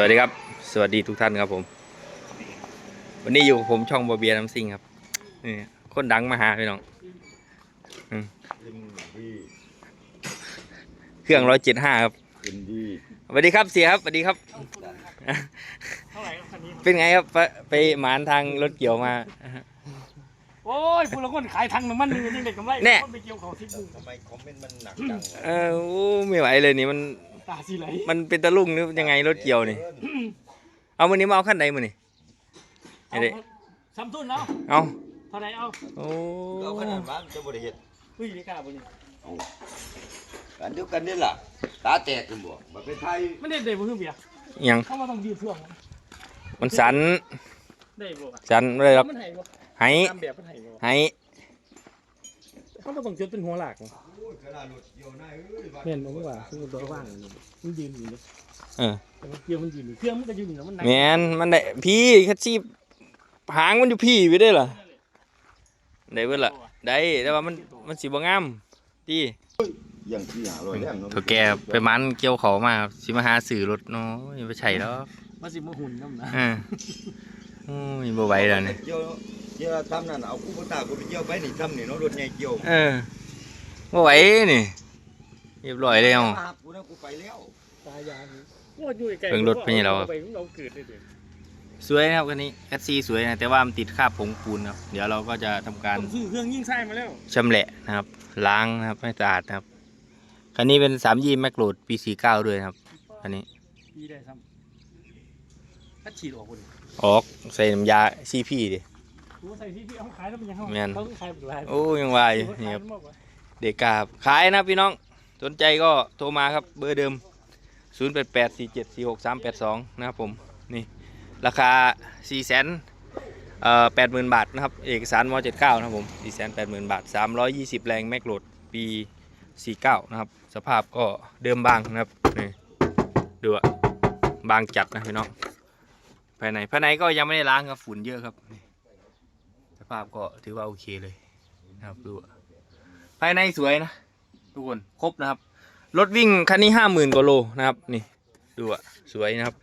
สวัสดีครับ สวัสดีทุกท่านครับผม วันนี้อยู่กับผมช่องบอเบียร์น้ำซิงครับนี่คนดังมาหาพี่น้องอืมกินดีเครื่องร้อยเจ็ดห้าครับกินดีสวัสดีครับเสียครับสวัสดีครับ เท่าไหร่ครับคันนี้ เป็นไงครับไปไปหมานทางรถเกี่ยวมาโอ้ยพวกเราคนขายทางน้ำมันนี่ยังเด็กกำไรแน่คนไปเกี่ยวเขาที่บุ้งทำไมคอมเมนต์มันหนักจังวะเออโอ้ไม่ไหวเลยนี่มัน ตาสีไหลมันเป็นตะลุ่งหรือยังไงรถเกี่ยวนี่ เอาวันนี้มาเอาขั้นไหนมานี่ไอ้เอาเด็กซ้ำทุนเนาะเอาเท่าไหร่เอาโอ้เราขนาดนั้นจะบริเหตุอุ้ยนี่กล้าบ่นี่อันเดียวกันนี่ล่ะ ตาแตกกันบ่มาเป็นไทยมันได้ได้บ่คือเบียร์ยังเขามาต้องยืดเพื่องมันสันได้บ่อะสันเลยครับมันให้บ่ให้ตามแบบมันให้บ่ให้เขามาต้องจดเป็นหัวหลักขนาดรถเกี่ยวหน้าเอ้ยเห็นบ่ว่าคือตัวว่างมันยืนอยู่เลยเออแต่ว่าเกี่ยวมันยืนอยู่เครื่องมันก็ยืนอยู่แล้วมันหนักแมนมันได้พี่คัดซีหางมันอยู่พี่ไปได้เหรอได้เบิดล่ะได้แต่ว่ามันมันสีบ่งามดีอย่างที่หาลอยแรงเนาะเขาแกไปมันเกี่ยวเขามาสิมาหาสื่อรถเนาะอย่าไปใช่แล้วมันสิมาหุ่นนำนะอ่าโอ้ยบ่ไหวแล้วนี่เกี่ยวเกี่ยวทำนั่นเอาคู่ตากูไปเกี่ยวไปนี่ทำนี่เนาะรถใหญ่เกี่ยวเออบ่ไหวนี่เรียบร้อยแล้วมาหากูนะกูไปแล้วตายายนี่โอ้ยอยู่ไกลๆเบิ่งรถเป็นไงเราไปเราเกิดได้เด้อสวยนะครับคันนี้แคสซีสวยนะแต่ว่ามันติดคราบผงปูนครับ เดี๋ยวเราก็จะทำการต้องซื้อเครื่องยิงไส้มาแล้วชำแหละนะครับ ล้างนะครับให้สะอาดนะครับคันนี้เป็น3ยี่แมกโรดปี49ด้วยนะครับอันนี้ปีได้ซ้ำถ้าฉีดออกคนออกใส่น้ำยาซีพีดิ รู้ใส่ที่พี่เอาขายแล้วมันยังเข้าแม่น เขาขายเป็นไรโอ้ยังว่าอยู่นี่ครับเด็กกาบขายนะครับพี่น้อง สนใจก็โทรมาครับเบอร์เดิม 0 8 8 4 7 4 6 3 8 2 นะครับผม นี่ ราคา 4 0 0 0 0เอ่อ80,000 บาทนะครับ เอกสารม79นะครับผม 4 8 0 0 0 0บาท 320 แรงแม็กโหลดปี 49 นะครับ สภาพก็เดิมบางนะครับนี่ดูอะบางจัดนะพี่น้องภายในภายในก็ยังไม่ได้ล้างครับฝุ่นเยอะครับนี่ส ภาพก็ถือว่าโอเคเลยนะครับดูภายในสวยนะทุกคนครบนะครับ รถวิ่งคันนี้ห้าหมื่นกว่าโลนะครับนี่ดูอะสวยนะครับ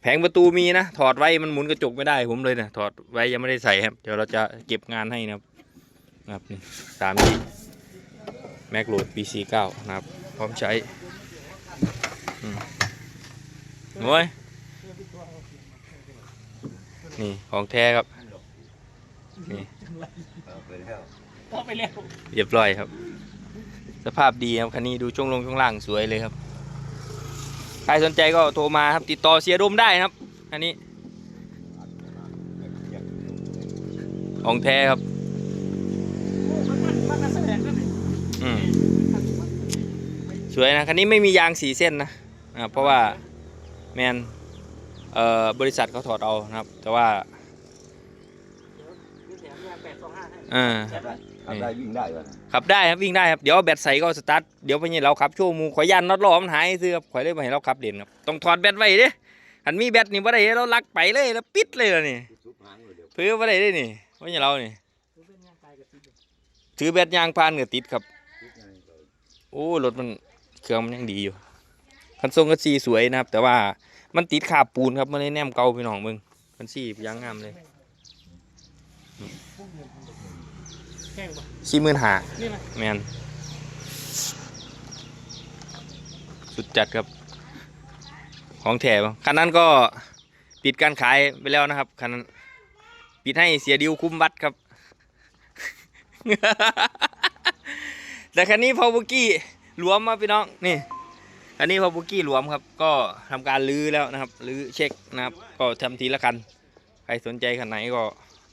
แผงประตูมีนะ ถอดไว้มันหมุนกระจกไม่ได้ผมเลยนะถอดไว้ยังไม่ได้ใส่ครับ เดี๋ยวเราจะเก็บงานให้นะครับนะครับนี่สามดีแม็กโหลดปีซีเก้านะครับ พร้อมใช้โอ้ยนี่ของแท้ครับ นี่เอาไปแล้วก็ไปแล้วเรียบร้อยครับ สภาพดีครับคันนี้ดูช่วงลงช่วงล่างสวยเลยครับ ใครสนใจก็โทรมาครับติดต่อเสียดมได้นะครับอันนี้ของแท้ครับมันมันมันนักแสดงด้วยนี่อืมสวยนะคันนี้ไม่มียางสีเส้นนะอ่าเพราะว่าแมนเอ่อบริษัทเขาถอดเอานะครับ แต่ว่า มีแถมยาแปดส องห้าให้อ่าขับได้ขับได้วิ่งได้วะนะขับได้ครับวิ่งได้ครับเดี๋ยวเอาแบตใส่ก็สตาร์ทเดี๋ยวไปเนี่ยเราขับโชว์หมูขอยยันน็อตล้อมันหายซื้อครับขอยเลยมาให้เราขับเด่นครับต้องถอดแบตไว้เด้หันมีแบตนี่บ่ได้เราลักไปเลยแล้วปิดเลยล่ะนี่ทุบหางเลยเดี๋ยวเพื่อบ่ได้เด้นี่ว่าอย่างเรานี่รู้เป็นงานกายกับติดอยู่ถือแบตยางพานก็ติดครับทุบไงก็โอ้รถมันเครื่องมันยังดีอยู่คันทรงคันซีสวยนะครับ แต่ว่ามันติดขาบปูนครับมันเลยแนมเก่าพี่น้องมึงคันซียางงามเลยพวกเงิน แข้งปะสี่หมื่นหานี่ไหมแมนสุดจัดครับ ของแถมคันนั้นก็ปิดการขายไปแล้วนะครับคันนั้นปิดให้เสียดิวคุ้มวัดครับ แต่คันนี้พอบุกี้หลวมมาพี่น้องนี่คันนี้พอบุกี้หลวมครับ ก็ทำการลื้อแล้วนะครับลื้อเช็คนะครับ ก็ทำทีละคัน ใครสนใจคันไหนก็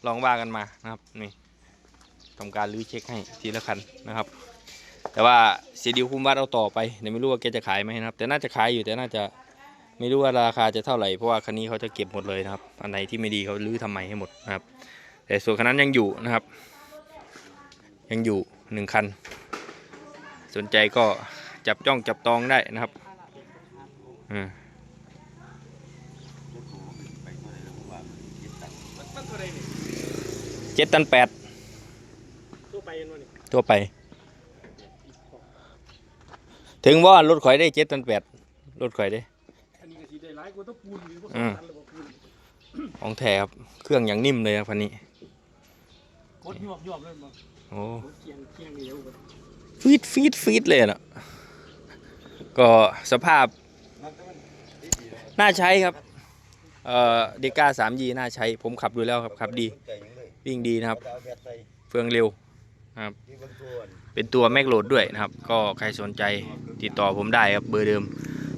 ลองว่ากันมานะครับนี่ ทำการลื้อเช็คให้ทีละคันนะครับ แต่ว่าเสียดิวคุมวัดเอาต่อไปเดี๋ยวไม่รู้ว่าแกจะขายไหมนะครับ แต่น่าจะขายอยู่แต่น่าจะไม่รู้ว่าราคาจะเท่าไหร่เพราะว่าคันนี้เขาจะเก็บหมดเลยนะครับ อันไหนที่ไม่ดีเขาลื้อทำใหม่ให้หมดนะครับ แต่ส่วนคันนั้นยังอยู่นะครับ ยังอยู่หนึ่งคัน สนใจก็จับจ้องจับตองได้นะครับอืมเจ็ดตันแปด ไปยันวันนี้ทั่วไป ถึงว่ารถข่อยได้เจ็ดตันแปดรถข่อยได้ อันนี้ก็สีได้รลายกูต้องปูนหรือว่าอืมตันหรือว่าปูนของแท้ครับ เครื่องอย่างนิ่มเลยครับพันนี้ กดยวบยวบเลยมาโอ้กดเคียงเคียงเดียวกันฟีดฟีดฟีดเลยนะก็สภาพ น่าใช้ครับ เอ่อเดก้าสามยีน่าใช้ ผมขับดูแล้วครับ ขับดีใจยังเลยวิ่งดีนะครับเอาแบบใส่เฟืองเร็ว ที่บนตัวนี่เป็นตัวแม็กโหลดด้วยนะครับ ก็ใครสนใจติดต่อผมได้ครับเบอร์เดิม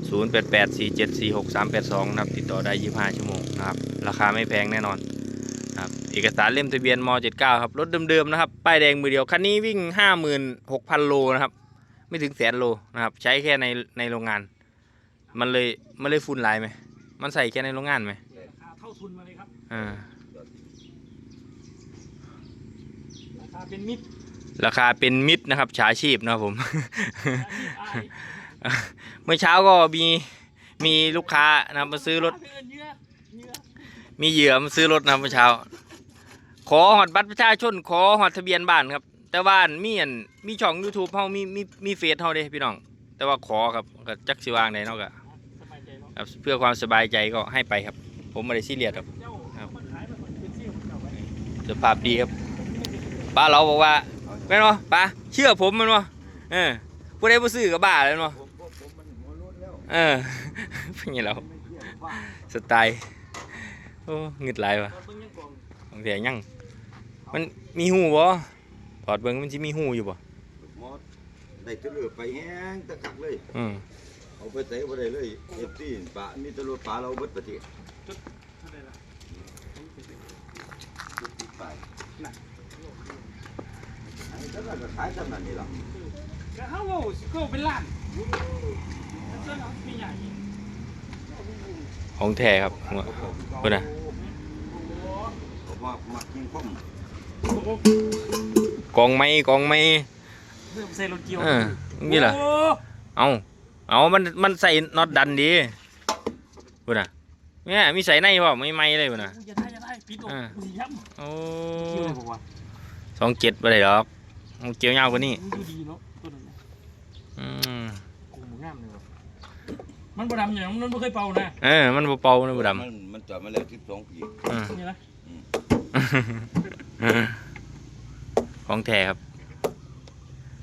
0884746382 นะครับ ติดต่อได้ 25 ชั่วโมงนะครับ ราคาไม่แพงแน่นอนนะครับเอกสารเล่มทะเบียนม 79 ครับ รถเดิมๆนะครับ ป้ายแดงมือเดียว คันนี้วิ่ง 56,000 โลนะครับ ไม่ถึงแสนโลนะครับ ใช้แค่ในในโรงงาน มันเลยมันเลยฝุ่นหลายไหม มันใส่แค่ในโรงงานไหมราคาเท่าทุนมาเลยครับอ่าราคาเป็นมิตร ราคาเป็นมิตรนะครับฉาชีพนะครับผม เมื่อเช้าก็มีมีลูกค้านะครับมาซื้อรถ มีเหยื่อมาซื้อรถนะครับเมื่อเช้า ขอหอดบัตรประชาชนขอหอดทะเบียนบ้านครับ แต่ว่ามีอันมีช่อง YouTube เฮามีมีมีเฟซเฮาเด้พี่น้อง แต่ว่าขอครับก็จักสิวางได้เนาะก็ครับเพื่อความสบายใจก็ให้ไปครับ ผมไม่ได้ซีเรียสครับจ้าเอามาขายมาเป็นเซี่ยวเก่าไว้สภาพดีครับป้าเราบอกว่า แม่นบ่ป้าเชื่อผมแมันบ่เออผู้ใดบ่ซื้อก็บ้าแล้วเนาะผมผมผมมันหัวโล้นแล้วเออเป็นไงแล้วไม่เที่ยวบ้าสไตล์โอ้เงึดหลายว่ะตอนเบิ่งยังกองของแท้ยังมันมีหูบ่ถอดเบิ่งมันสิมีหูอยู่บ่หมอได้ตะเลือไปแห้งตะกักเลยอืมเอาไปเตะบ่ได้เลยเอฟซีปะมีแตะลุปลาเราเบิดประเทศเท่าไหร่ล่ะจุดติดไปอันนี้ก็ก็ขายจำนั้นนี่ล่ะ ก็เขาว่าสิก็เป็นล้านแล้วเจ้าเนาะมีใหญ่ของแท้ครับวเพิ่นน่ะกองไม้กองไม้เริ่มใส่รถเกี่ยวเออนี่ล่ะโอ้เอาเอามันมันใส่น็อตดันดีพุ่นน่ะเนี่ยมีใส่ในบ่ไม่ไม้เลยพุ่นนะอย่าไม่ได้ปิดออกอ่ามึงย้โอ้ำเกี่ยวเลยบอกว่าสองเจ็ดบ่ได้หรอก เกี่ยวยาวกว่านี้มึงดูดีเนาะตัวนั้นนะอืมกูมึงงามเลยว่ะมันบ่ดำอย่างมันบ่เคยเป่านะเออมันบ่เป่านะบ่ดำมันมันจอดมาแล้ว12ปีอืม นี่นะของแท้ครับ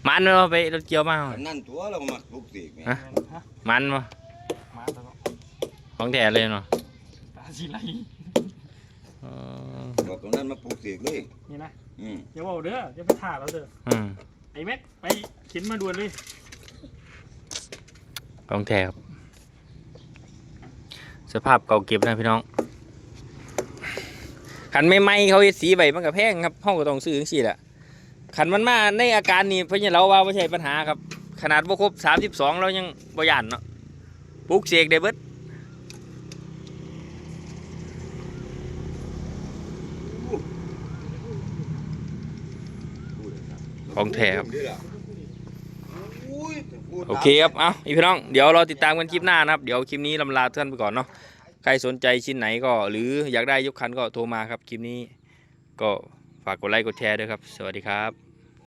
มันเราไปรถเกี่ยวมาอันนั่นตัวเรามักปลุกเสกไงฮะฮะมันมามาแล้วเนาะของแท้เลยเนาะตาสีไหลเออบอกตรงนั้นมาปลุกเสกเลยนี่นะ อืมอย่าบอกเด้ออย่าไปถ่าเราเด้ออืมไอ้แม็กไปเข็นมาด่วนเลยของแท้ครับสภาพเก่าเก็บนะพี่น้องขันไม่ไหมเขาเฮ็ดสีใบมันก็แพงครับห้องก็ต้องซื้อจังซี่แหละขันมันมาในอาการนี้เพิ่นจะเราว่าไม่ใช่ปัญหาครับ ขนาดบ่ครบ32เรายังบ่ย่านเนาะปลุกเสกได้เบิด ของแท้ครับโอเคครับ เอาอีพี่น้อง เดี๋ยวเราติดตามกันคลิปหน้านะครับ เดี๋ยวคลิปนี้ลำลาท่านไปก่อนเนาะ ใครสนใจชิ้นไหนก็ หรืออยากได้ยกคันก็โทรมาครับ คลิปนี้ก็ฝากกดไลค์กดแชร์ด้วยครับ สวัสดีครับ